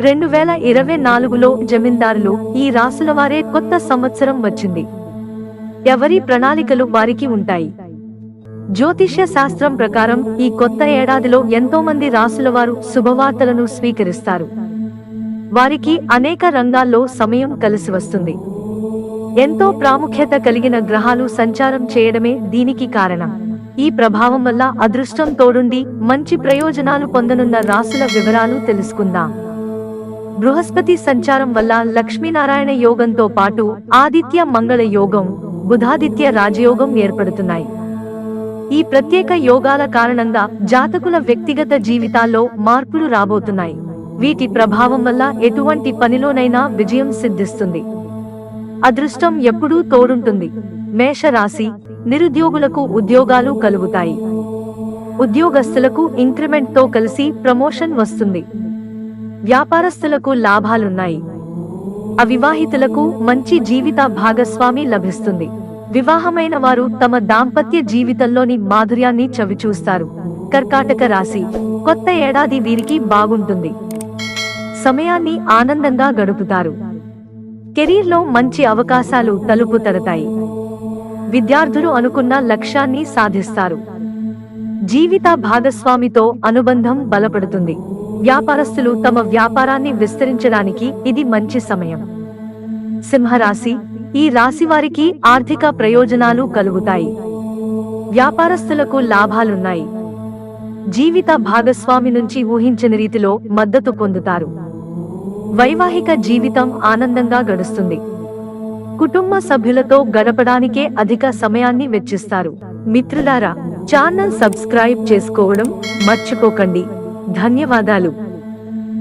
రెండు వేల ఇరవై నాలుగులో జమీందారులు ఈ రాసుల వారే కొత్త సంవత్సరం వచ్చింది. ఎవరి ప్రణాళికలు వారికి ఉంటాయి. జ్యోతిష్య శాస్త్రం ప్రకారం ఈ కొత్త ఏడాదిలో ఎంతో మంది రాసుల వారు శుభవార్తలను స్వీకరిస్తారు. వారికి అనేక రంగాల్లో సమయం కలిసి వస్తుంది. ఎంతో ప్రాముఖ్యత కలిగిన గ్రహాలు సంచారం చేయడమే దీనికి కారణం. ఈ ప్రభావం వల్ల అదృష్టం తోడుండి మంచి ప్రయోజనాలు పొందనున్న రాసుల వివరాలు తెలుసుకుందాం. బృహస్పతి సంచారం వల్ల లక్ష్మీనారాయణ యోగంతో పాటు ఆదిత్య మంగళ యోగం బుధాదిత్య రాజయోగం ఏర్పడుతున్నాయి. ఈ ప్రత్యేక యోగాల కారణంగా జాతకుల వ్యక్తిగత జీవితాల్లో మార్పులు రాబోతున్నాయి. వీటి ప్రభావం వల్ల ఎటువంటి పనిలోనైనా విజయం సిద్ధిస్తుంది. అదృష్టం ఎప్పుడూ తోడుంటుంది. మేషరాశి నిరుద్యోగులకు ఉద్యోగాలు కలుగుతాయి. ఉద్యోగస్తులకు ఇంక్రిమెంట్తో కలిసి ప్రమోషన్ వస్తుంది. వ్యాపారస్తులకు లాభాలున్నాయి. అవివాహితులకు మంచి జీవిత భాగస్వామి లభిస్తుంది. వివాహమైన వారు తమ దాంపత్య జీవితంలోని మాధుర్యాన్ని చవిచూస్తారు. కర్కాటక రాశి కొత్త ఏడాది వీరికి బాగుంటుంది. సమయాన్ని ఆనందంగా గడుపుతారు. కెరీర్లో మంచి అవకాశాలు తలుపు తడతాయి విద్యార్థులు అనుకున్న లక్ష్యాన్ని సాధిస్తారు. జీవిత భాగస్వామితో అనుబంధం బలపడుతుంది. వ్యాపారస్తులు తమ వ్యాపారాన్ని విస్తరించడానికి ఇది మంచి సమయం. సింహరాశి ఈ రాశి వారికి ఆర్థిక ప్రయోజనాలు కలుగుతాయి. వ్యాపారస్తులకు లాభాలున్నాయి. జీవిత భాగస్వామి నుంచి ఊహించని రీతిలో మద్దతు పొందుతారు. వైవాహిక జీవితం ఆనందంగా గడుస్తుంది. కుటుంబ సభ్యులతో గడపడానికే అధిక సమయాన్ని వెచ్చిస్తారు. మిత్రులారా ఛానల్ సబ్స్క్రైబ్ చేసుకోవడం మర్చిపోకండి. ధన్యవాదాలు.